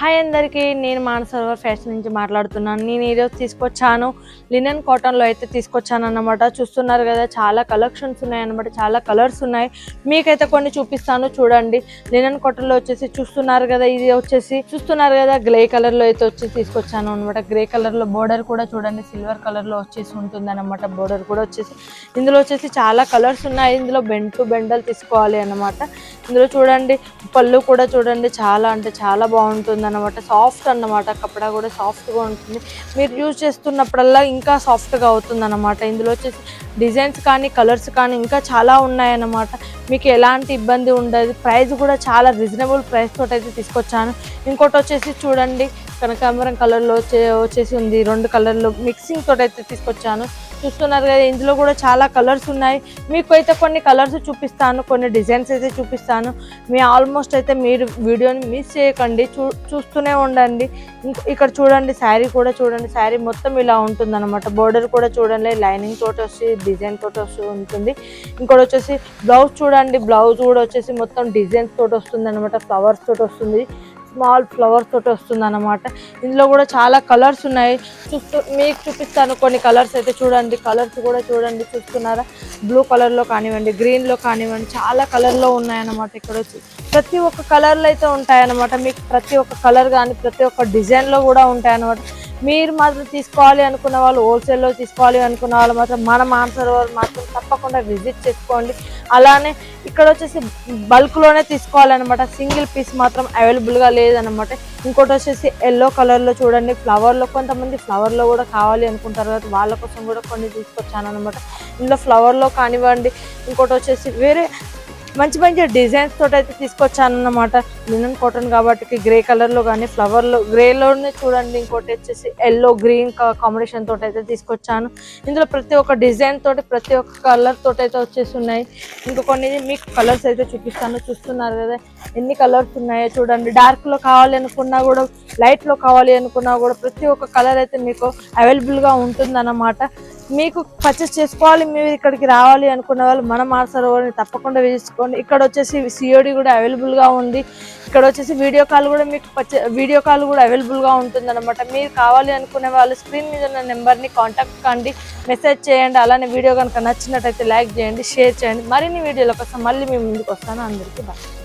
Hi అందరికీ నేను Mansarovar fashion నుంచి మాట్లాడుతున్నాను. నేను ఈరోజు తీసుకొచ్చాను లినెన్ కాటన్లో అయితే తీసుకొచ్చాను అన్నమాట. చూస్తున్నారు కదా చాలా కలెక్షన్స్ ఉన్నాయి అన్నమాట చాలా కలర్స్ ఉన్నాయి. మీకైతే కొన్ని చూపిస్తాను చూడండి. లినెన్ కాటన్లో వచ్చేసి చూస్తున్నారు కదా ఇది వచ్చేసి చూస్తున్నారు కదా గ్రే కలర్లో అయితే వచ్చి తీసుకొచ్చాను అనమాట గ్రే కలర్లో బోర్డర్ కూడా చూడండి సిల్వర్ కలర్లో వచ్చేసి ఉంటుంది అనమాట బోర్డర్ కూడా వచ్చేసి ఇందులో వచ్చేసి చాలా కలర్స్ ఉన్నాయి. ఇందులో బెండ్ టు బెండల్ తీసుకోవాలి అన్నమాట. ఇందులో చూడండి పళ్ళు కూడా చూడండి చాలా అంటే చాలా బాగుంటుంది అనమాట సాఫ్ట్ అన్నమాట కపడా కూడా సాఫ్ట్గా ఉంటుంది. మీరు యూజ్ చేస్తున్నప్పుడల్లా ఇంకా సాఫ్ట్గా అవుతుంది అనమాట ఇందులో వచ్చేసి డిజైన్స్ కానీ కలర్స్ కానీ ఇంకా చాలా ఉన్నాయన్నమాట. మీకు ఎలాంటి ఇబ్బంది ఉండదు. ప్రైస్ కూడా చాలా రీజనబుల్ ప్రైస్ తోటి అయితే తీసుకొచ్చాను. ఇంకోటి వచ్చేసి చూడండి కనకాంబరం కలర్లో వచ్చే వచ్చేసి ఉంది. రెండు కలర్లో మిక్సింగ్ తోటి అయితే తీసుకొచ్చాను. చూస్తున్నారు కదా ఇందులో కూడా చాలా కలర్స్ ఉన్నాయి. మీకు అయితే కొన్ని కలర్స్ చూపిస్తాను కొన్ని డిజైన్స్ అయితే చూపిస్తాను. మీ ఆల్మోస్ట్ అయితే మీరు వీడియోని మిస్ చేయకండి. చూ చూస్తూనే ఉండండి. ఇక్కడ చూడండి శారీ కూడా చూడండి. శారీ మొత్తం ఇలా ఉంటుంది అనమాట బోర్డర్ కూడా చూడండి. లైనింగ్ తోటి వచ్చి డిజైన్ తోటి వస్తూ ఉంటుంది. ఇంకోటి వచ్చేసి బ్లౌజ్ చూడండి. బ్లౌజ్ కూడా వచ్చేసి మొత్తం డిజైన్స్ తోటి వస్తుంది అనమాట ఫ్లవర్స్ తోటి వస్తుంది. స్మాల్ ఫ్లవర్స్ తోటి వస్తుంది అనమాట ఇందులో కూడా చాలా కలర్స్ ఉన్నాయి. చూస్తూ మీకు చూపిస్తాను కొన్ని కలర్స్ అయితే చూడండి. కలర్స్ కూడా చూడండి చూస్తున్నారా? బ్లూ కలర్లో కానివ్వండి గ్రీన్లో కానివ్వండి చాలా కలర్లో ఉన్నాయన్నమాట ఇక్కడ వచ్చి. ప్రతి ఒక్క కలర్లో అయితే ఉంటాయన్నమాట. మీకు ప్రతి ఒక్క కలర్ కానీ ప్రతి ఒక్క డిజైన్లో కూడా ఉంటాయన్నమాట. మీరు మాత్రం తీసుకోవాలి అనుకున్న వాళ్ళు హోల్సేల్లో తీసుకోవాలి అనుకున్న వాళ్ళు మాత్రం మన వాళ్ళు మాత్రం తప్పకుండా విజిట్ చేసుకోండి. అలానే ఇక్కడ వచ్చేసి బల్క్లోనే తీసుకోవాలన్నమాట. సింగిల్ పీస్ మాత్రం అవైలబుల్గా లేదనమాట ఇంకోటి వచ్చేసి ఎల్లో కలర్లో చూడండి. ఫ్లవర్లో కొంతమంది ఫ్లవర్లో కూడా కావాలి అనుకుంటారు. కదా వాళ్ళ కోసం కూడా కొన్ని తీసుకొచ్చాను అనమాట ఇందులో ఫ్లవర్లో కానివ్వండి. ఇంకోటి వచ్చేసి వేరే మంచి మంచి డిజైన్స్ తోటి అయితే తీసుకొచ్చాను అన్నమాట లినన్ కాటన్ కాబట్టి గ్రే కలర్లో కానీ ఫ్లవర్లో గ్రేలోనే చూడండి ఇంకోటి వచ్చేసి ఎల్లో గ్రీన్ కాంబినేషన్ తోటి అయితే తీసుకొచ్చాను. ఇందులో ప్రతి ఒక్క డిజైన్ తోటి ప్రతి ఒక్క కలర్ తోటి అయితే వచ్చేసి ఉన్నాయి. ఇంకా కొన్ని మీకు కలర్స్ అయితే చూపిస్తాను. చూస్తున్నారు కదా ఎన్ని కలర్స్ ఉన్నాయో చూడండి. డార్క్లో కావాలి అనుకున్నా కూడా లైట్లో కావాలి అనుకున్నా కూడా ప్రతి ఒక్క కలర్ అయితే మీకు అవైలబుల్గా ఉంటుంది అన్నమాట మీకు పర్చేస్ చేసుకోవాలి మీరు ఇక్కడికి రావాలి అనుకున్న వాళ్ళు మన మార్సరోవర్ని తప్పకుండా విజిసుకోండి ఇక్కడ వచ్చేసి సిఓడి కూడా అవైలబుల్గా ఉంది. ఇక్కడ వచ్చేసి వీడియో కాల్ కూడా మీకు వీడియో కాల్ కూడా అవైలబుల్గా ఉంటుంది అనమాట మీరు కావాలి అనుకునే వాళ్ళు స్క్రీన్ మీద ఉన్న నెంబర్ని కాంటాక్ట్ కండి మెసేజ్ చేయండి అలానే వీడియో కనుక నచ్చినట్టయితే లైక్ చేయండి షేర్ చేయండి. మరిన్ని వీడియోల కోసం మళ్ళీ మీ ముందుకు వస్తాను. అందరికీ బాయ్